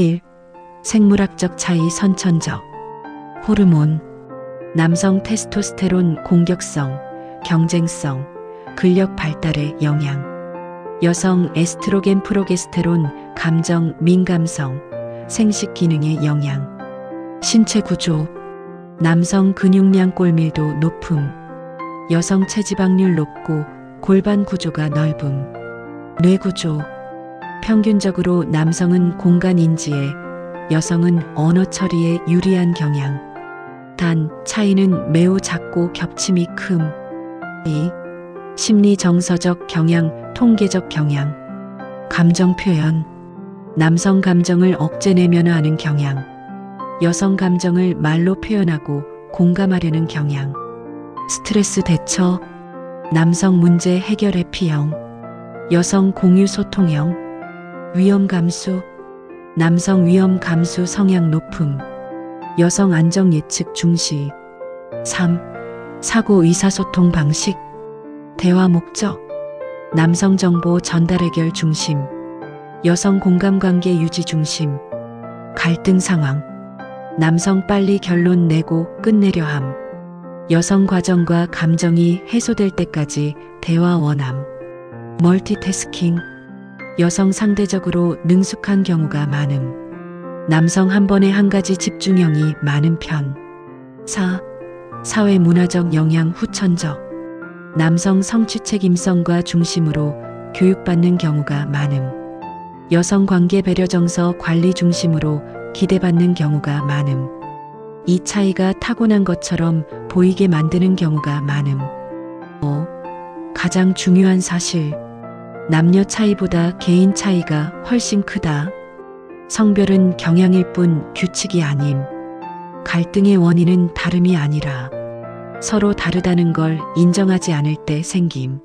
1. 생물학적 차이 선천적. 호르몬. 남성 테스토스테론 공격성, 경쟁성, 근력 발달에 영향. 여성 에스트로겐 프로게스테론 감정 민감성, 생식 기능에 영향. 신체 구조. 남성 근육량 꼴밀도 높음. 여성 체지방률 높고 골반 구조가 넓음. 뇌 구조 평균적으로 남성은 공간 인지에 여성은 언어 처리에 유리한 경향. 단 차이는 매우 작고 겹침이 큼. 2. 심리 정서적 경향, 통계적 경향. 감정 표현. 남성 감정을 억제내면화 하는 경향. 여성 감정을 말로 표현하고 공감하려는 경향. 스트레스 대처. 남성 문제 해결 회피형. 여성 공유 소통형. 위험 감수, 남성 위험 감수 성향 높음, 여성 안정 예측 중시. 3. 사고 의사소통 방식, 대화 목적, 남성 정보 전달 해결 중심, 여성 공감 관계 유지 중심, 갈등 상황, 남성 빨리 결론 내고 끝내려 함, 여성 과정과 감정이 해소될 때까지 대화 원함, 멀티태스킹, 여성 상대적으로 능숙한 경우가 많음. 남성 한 번에 한 가지 집중형이 많은 편. 4. 사회 문화적 영향 후천적. 남성 성취 책임성과 중심으로 교육받는 경우가 많음. 여성 관계 배려 정서 관리 중심으로 기대받는 경우가 많음. 이 차이가 타고난 것처럼 보이게 만드는 경우가 많음. 5. 가장 중요한 사실. 남녀 차이보다 개인 차이가 훨씬 크다. 성별은 경향일 뿐 규칙이 아님. 갈등의 원인은 다름이 아니라 서로 다르다는 걸 인정하지 않을 때 생김.